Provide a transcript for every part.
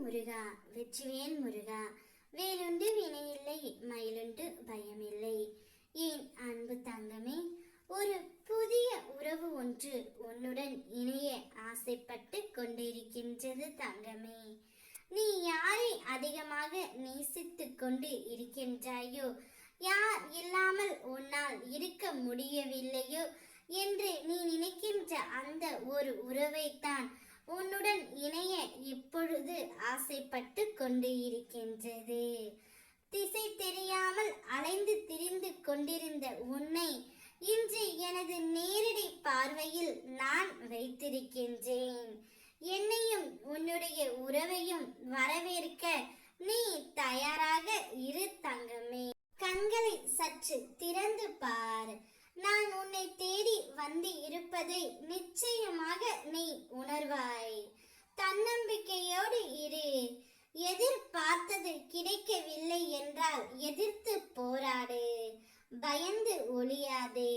முருகா வெற்றிவேல் முருகா வேலுண்டு வினையில்லை மயிலுண்டு பயமில்லை. ஏன் அன்பு தங்கமே ஒரு புதிய உறவு ஒன்று உன்னுடன் இணைய ஆசைப்பட்டு கொண்டிருக்கின்றது தங்கமே. நீ யாரை அதிகமாக நேசித்து கொண்டு இருக்கின்றாயோ யார் இல்லாமல் உன்னால் இருக்க முடியவில்லையோ என்று நீ நினைக்கின்ற அந்த ஒரு உறவைத்தான் உன்னுடன் இணைய இப்பொழுது ஆசைப்பட்டு கொண்டு இருக்கின்றது. திசை தெரியாமல் அலைந்து திரிந்து கொண்டிருந்த உன்னை இன்று எனது நேரடி பார்வையில் நான் வைத்திருக்கின்றேன். என்னையும் உன்னுடைய உறவையும் வரவேற்க நீ தயாராக இரு தங்கமே. கண்களை சற்று திறந்து பார். நான் உன்னை தேடி வந்து இருப்பதை நிச்சயமாக நீ எதிர்பார்த்தது கிடைக்கவில்லை என்றால் எதிர்த்து போராடு. பயந்து ஒளியாதே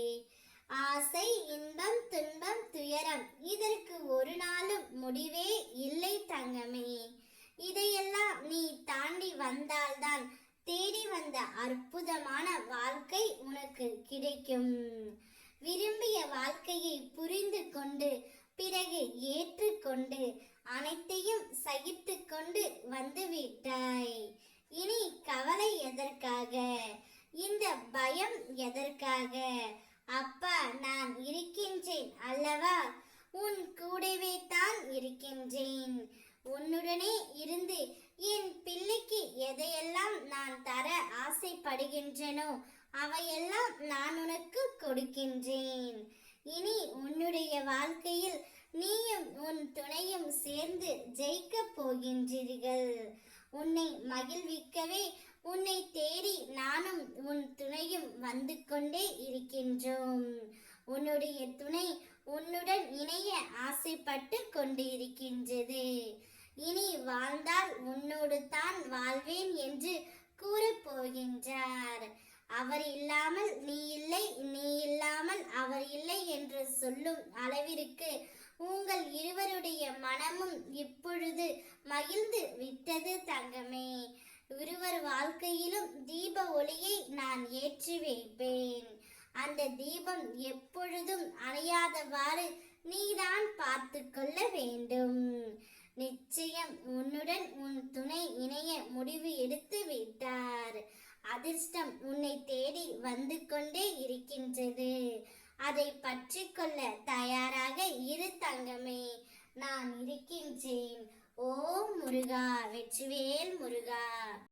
ஆசை இன்பம் துன்பம் துயரம் இதற்கு ஒரு நாளும் முடிவே இல்லை தங்கமே. இதையெல்லாம் நீ தாண்டி வந்தால்தான் தேடி வந்த அற்புதமான வாழ்க்கை உனக்கு கிடைக்கும். விரும்பிய வாழ்க்கையை புரிந்து கொண்டு பிறகு ஏற்றுக்கொண்டு அனைத்தையும் சகித்து கொண்டு வந்துவிட்டாய். இனி கவலை எதற்காக? இந்த பயம் எதற்காக? அப்பா நான் இருக்கின்றேன் அல்லவா? உன் கூடவே தான் இருக்கின்றேன். உன்னுடனே இருந்து என் பிள்ளைக்கு எதையெல்லாம் நான் தர ஆசைப்படுகின்றனோ அவையெல்லாம் நான் உனக்கு கொடுக்கின்றேன். இனி உன்னுடைய வாழ்க்கையில் நீயும் உன் துணையும் சேர்ந்து ஜெயிக்க போகின்றீர்கள். உன்னை மகிழ்விக்கவே உன்னை தேடி நானும் உன் துணையும் வந்து கொண்டே இருக்கின்றோம். உன்னுடைய துணை உன்னுடன் இணைய ஆசைப்பட்டு கொண்டு இருக்கின்றது இனி வாழ்ந்தால் உன்னோடு தான் வாழ்வேன் என்று கூறப்போகின்றார் அவர் இல்லாமல் நீ இல்லை நீ இல்லாமல் சொல்லும் அளவிற்கு உங்கள் இருவருடைய மனமும் இப்பொழுது மகிழ்ந்து விட்டது தங்கமே. இருவர் வாழ்க்கையிலும் தீப ஒளியை நான் ஏற்றி வைப்பேன். அந்த தீபம் எப்பொழுதும் அணையாதவாறு நீதான் பார்த்து கொள்ள வேண்டும். நிச்சயம் உன்னுடன் உன் துணை இணைய முடிவு எடுத்து விட்டார். அதிர்ஷ்டம் உன்னை தேடி வந்து கொண்டே இருக்கின்றது. அதை பற்றி கொள்ள தயாராக இரு தங்கமே நான் இருக்கின்றேன். ஓ முருகா வெற்றிவேல் முருகா.